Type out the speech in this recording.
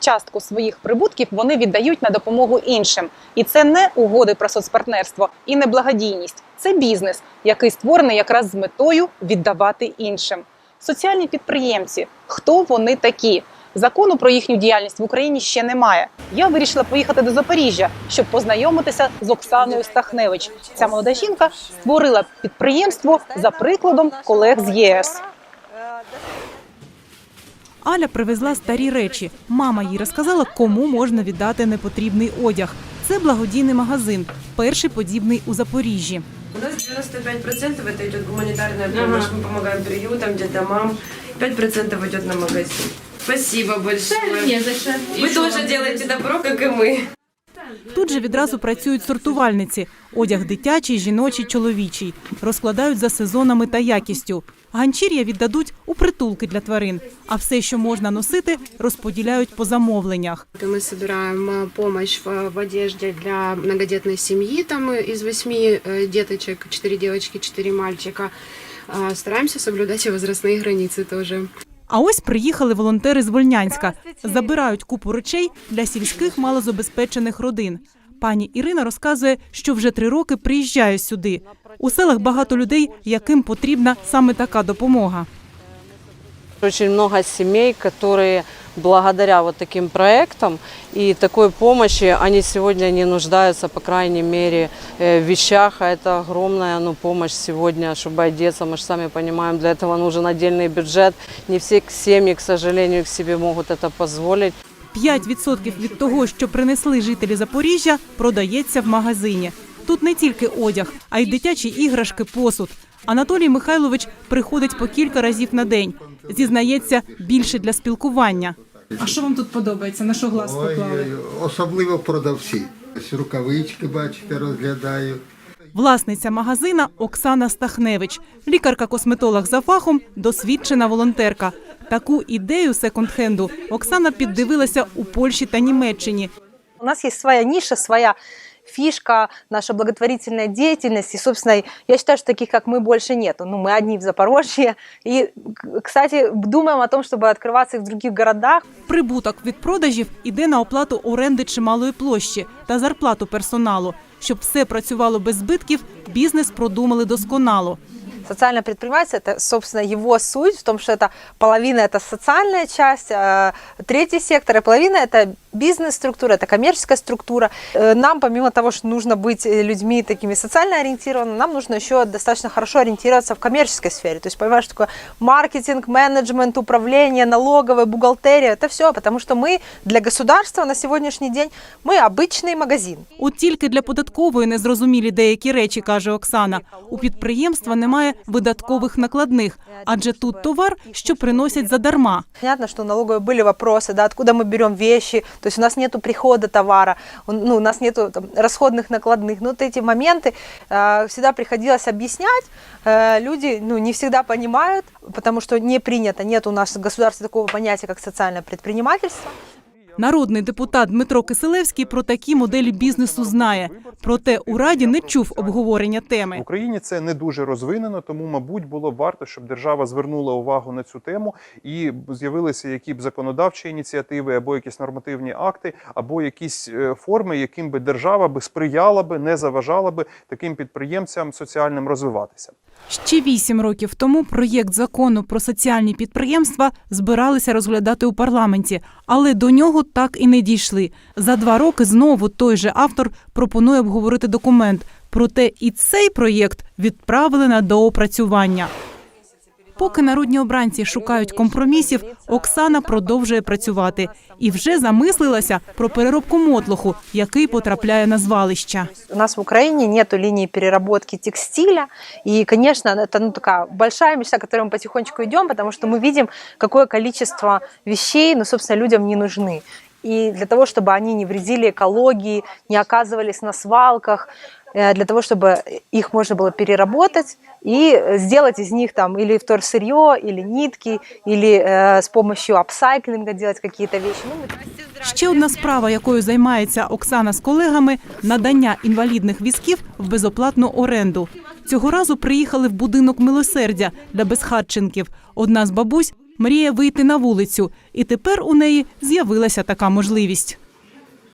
частку своїх прибутків вони віддають на допомогу іншим. І це не угоди про соцпартнерство і не благодійність. Це бізнес, який створений якраз з метою віддавати іншим. Соціальні підприємці, хто вони такі? Закону про їхню діяльність в Україні ще немає. Я вирішила поїхати до Запоріжжя, щоб познайомитися з Оксаною Стахневич. Ця молода жінка створила підприємство за прикладом колег з ЄС. Аля привезла старі речі. Мама їй розказала, кому можна віддати непотрібний одяг. Це благодійний магазин, перший подібний у Запоріжжі. У нас 95% это идет гуманитарная помощь. Мы помогаем приютам, детдомам. 5% идет на магазин. Спасибо большое. Не за що. Вы тоже делаете добро, как и мы. Тут же відразу працюють сортувальниці: одяг дитячий, жіночий, чоловічий. Розкладають за сезонами та якістю. Ганчір'я віддадуть у притулки для тварин, а все, що можна носити, розподіляють по замовленнях. Мы собираем э, помощь в, в одежде для многодетной семьи, там э, из восьми э, деточек, четыре девочки, четыре мальчика. А, Стараемся соблюдать и возрастные границы тоже. А ось приїхали волонтери з Вольнянська. Забирають купу речей для сільських малозабезпечених родин. Пані Ірина розказує, що вже три роки приїжджає сюди. У селах багато людей, яким потрібна саме така допомога. Очень много сімей, которые благодаря вот таким проектам и такой помощи, они сегодня не нуждаются, по крайней мере, э, в вещах. А это огромная ну, помощь сегодня, чтобы одеться. Мы же сами понимаем, для этого нужен отдельный бюджет. Не все семьи, к сожалению, к себе могут это позволить. 5% від того, що принесли жителі Запоріжжя, продається в магазині. Тут не тільки одяг, а й дитячі іграшки, посуд. Анатолій Михайлович приходить по кілька разів на день. Зізнається, більше для спілкування. А що вам тут подобається? На що глаз ой, особливо продавці. Рукавички, бачите, розглядаю. Власниця магазина Оксана Стахневич, лікарка-косметолог за фахом, досвідчена волонтерка. Таку ідею секонд-хенду Оксана піддивилася у Польщі та Німеччині. У нас есть своя ниша, своя фишка, наша благотворительная деятельность. И, собственно, я считаю, что таких, как мы, больше нету. Ну, мы одни в Запорожье. И, к- кстати, думаем о том, чтобы открываться и в других городах. Прибуток від продажів іде на оплату оренди чималої площі та зарплату персоналу. Щоб все працювало без збитків, бізнес продумали досконало. Социальное предпринимательство – это, собственно, его суть в том, что это половина – это социальная часть, а третий сектор, и половина – это бизнес-структура, это коммерческая структура. Э, Нам, помимо того, что нужно быть э, людьми такими социально ориентированными, нам нужно еще достаточно хорошо ориентироваться в коммерческой сфере. То есть понимаешь, что такое маркетинг, менеджмент, управление, налоговая, бухгалтерия – это все, потому что мы для государства на сегодняшний день, мы обычный магазин. От тільки для податкової незрозумілі деякі речі, каже Оксана. У підприємства немає видаткових накладних, адже тут товар, що приносять задарма. Понятно, что у налоговой были вопросы, да, откуда мы берем вещи, то есть у нас нету прихода товара, он- ну, у нас нету там, расходных накладных. Но вот эти моменты э, всегда приходилось объяснять. Э, люди ну, не всегда понимают, потому что не принято, нет у нас в государстве такого понятия, как социальное предпринимательство. Народний депутат Дмитро Киселевський про такі моделі бізнесу знає. Проте у раді не чув обговорення В теми. Україні це не дуже розвинено, тому, мабуть, було б варто, щоб держава звернула увагу на цю тему і з'явилися які б законодавчі ініціативи, або якісь нормативні акти, або якісь е, форми, яким би держава би сприяла би, не заважала би таким підприємцям соціальним розвиватися. Ще вісім років тому проєкт закону про соціальні підприємства збиралися розглядати у парламенті, але до нього так і не дійшли. За два роки знову той же автор пропонує обговорити документ. Проте і цей проєкт відправили на доопрацювання. Поки народні обранці шукають компромісів, Оксана продовжує працювати і вже замислилася про переробку мотлоху, який потрапляє на звалища. У нас в Украине нету линии переработки текстиля. И, конечно, это ну, такая большая мечта, к которой мы потихонечку идем, потому что мы видим, какое количество вещей, ну, собственно, людям не нужны. И для того, чтобы они не вредили экологии, не оказывались на свалках, э, для того, чтобы их можно было переработать и сделать из них там или вторсырье, или нитки, или э, с помощью апсайклинга делать какие-то вещи. Ну, мы Ще одна справа, якою займається Оксана з колегами надання інвалідних візків в безоплатну оренду. Цього разу приїхали в будинок милосердя для безхатченків. Одна з бабусь мріє вийти на вулицю, і тепер у неї з'явилася така можливість.